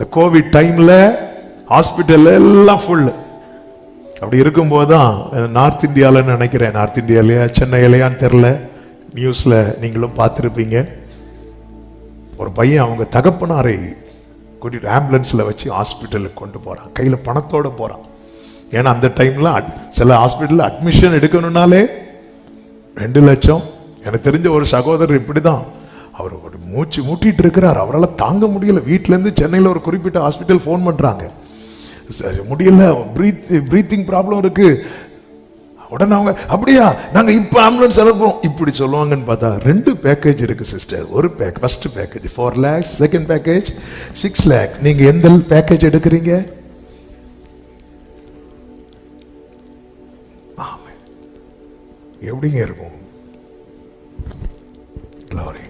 இந்த கோவிட் டைம்ல ஹாஸ்பிட்டல் எல்லாம் ஃபுல்லு அப்படி இருக்கும்போது தான் நார்த் இந்தியாவில் நினைக்கிறேன். நார்த் இந்தியாலையா சென்னையிலையான்னு தெரில நியூஸில் நீங்களும் பார்த்துருப்பீங்க. ஒரு பையன் அவங்க தகப்பனாரை கூட்டிகிட்டு ஆம்புலன்ஸில் வச்சு ஹாஸ்பிட்டலுக்கு கொண்டு போகிறான் கையில் பணத்தோட போகிறான் ஏன்னா அந்த டைமில் சில ஹாஸ்பிட்டலில் அட்மிஷன் எடுக்கணும்னாலே ரெண்டு லட்சம். எனக்கு தெரிஞ்ச ஒரு சகோதரர் இப்படி தான் அவர் ஒரு மூச்சு மூட்டிட்டு இருக்கிறார். அவரால் தாங்க முடியல. வீட்டிலேருந்து சென்னையில் ஒரு குறிப்பிட்ட ஹாஸ்பிட்டல் ஃபோன் பண்ணுறாங்க முடியல. ப்ரீத் ப்ரீத்திங் ப்ராப்ளம் இருக்கு. உடனே அவங்க அப்படியா? நாங்கள் இப்போ ஆம்புலன்ஸ் அனுப்புவோம் இப்படி சொல்லுவாங்கன்னு பார்த்தா ரெண்டு பேக்கேஜ் இருக்கு சிஸ்டர் ஒரு pack first package four lakhs second package six lakh நீங்கள் எந்த பேக்கேஜ் எடுக்கிறீங்க? எப்படிங்க இருக்கும்? Glory.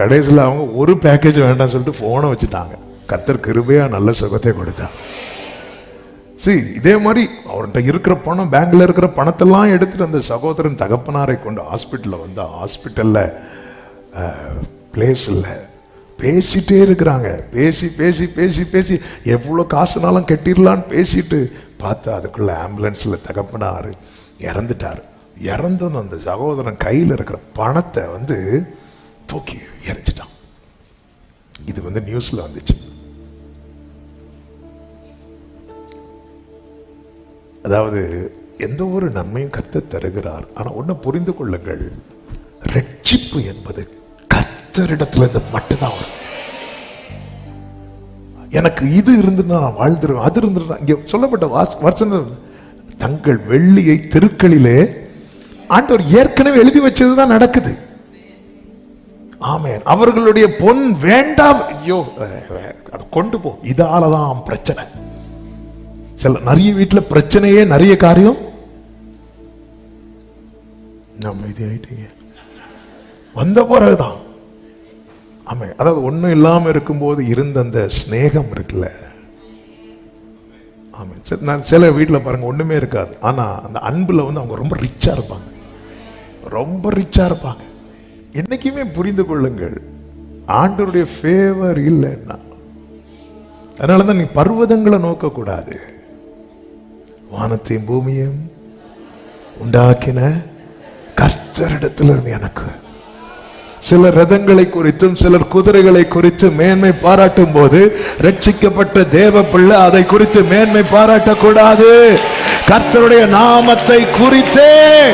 கடைசியில் அவங்க ஒரு பேக்கேஜ் வேண்டாம்னு சொல்லிட்டு ஃபோனை வச்சுட்டாங்க. கத்தர் கிருபையாக நல்ல சுகத்தை கொடுத்தா சரி இதே மாதிரி அவர்கிட்ட இருக்கிற பணம் பேங்க்ல இருக்கிற பணத்தெல்லாம் எடுத்துகிட்டு அந்த சகோதரன் தகப்பனாரை கொண்டு ஹாஸ்பிட்டலில் வந்து ஹாஸ்பிட்டலில் பிளேஸ் இல்லை பேசிகிட்டே இருக்கிறாங்க. பேசி பேசி பேசி பேசி எவ்வளோ காசுனாலும் கட்டிடலான்னு பேசிட்டு பார்த்து அதுக்குள்ளே ஆம்புலன்ஸில் தகப்பனார் இறந்துட்டார். இறந்தது அந்த சகோதரன் கையில் இருக்கிற பணத்தை வந்து தூக்கி எரிஞ்சிட்டான் இது வந்து நியூஸ்ல வந்துச்சு. அதாவது எந்த ஒரு நன்மையும் கத்து தருகிறார். ஆனா ஒண்ணு புரிந்து கொள்ளுங்கள். ரட்சிப்பு என்பது கத்தரிடத்துல இருந்து மட்டும்தான் வரும். எனக்கு இது இருந்துன்னா நான் வாழ்ந்துருவேன் அது இருந்துருந்தா இங்கே சொல்லப்பட்ட வாஸ் வருஷம் தங்கள் வெள்ளியை தெருக்களிலே ஆண்டவர் ஏற்கனவே எழுதி வச்சதுதான் நடக்குது. ஆமேன். அவர்களுடைய பொன் வேண்டாம். ஐயோ அதை கொண்டு போ. இதால தான் பிரச்சனை. சில நிறைய வீட்டில் பிரச்சனையே நிறைய காரியம். நம்ம இது ஆயிட்டீங்க. வந்த பிறகுதான். ஆமே அதாவது ஒன்றும் இல்லாமல் இருக்கும்போது இருந்த அந்த ஸ்நேகம் இருக்குல்ல. ஆமாம் சரி, நான் சில வீட்டில் பாருங்கள் ஒன்றுமே இருக்காது. ஆனால் அந்த அன்பில் வந்து அவங்க ரொம்ப ரிச்சாக இருப்பாங்க. ரொம்ப ரிச்சாக இருப்பாங்க. என்னைக்குமே புரிந்து கொள்ளுங்கள். ஆண்டவருடைய ஃபேவர் இல்லைன்னா. அதனாலதான் நீ பர்வதங்களை நோக்கக்கூடாது. வானத்தையும் பூமியும் உண்டாக்கின கர்த்தரிடத்திலிருந்து எனக்கு. சில ரதங்களை குறித்தும் சிலர் குதிரைகளை குறித்து மேன்மை பாராட்டும் போது ரட்சிக்கப்பட்ட தேவ பிள்ளை அதை குறித்து மேன்மை பாராட்டக்கூடாது. கர்த்தருடைய நாமத்தை குறித்தே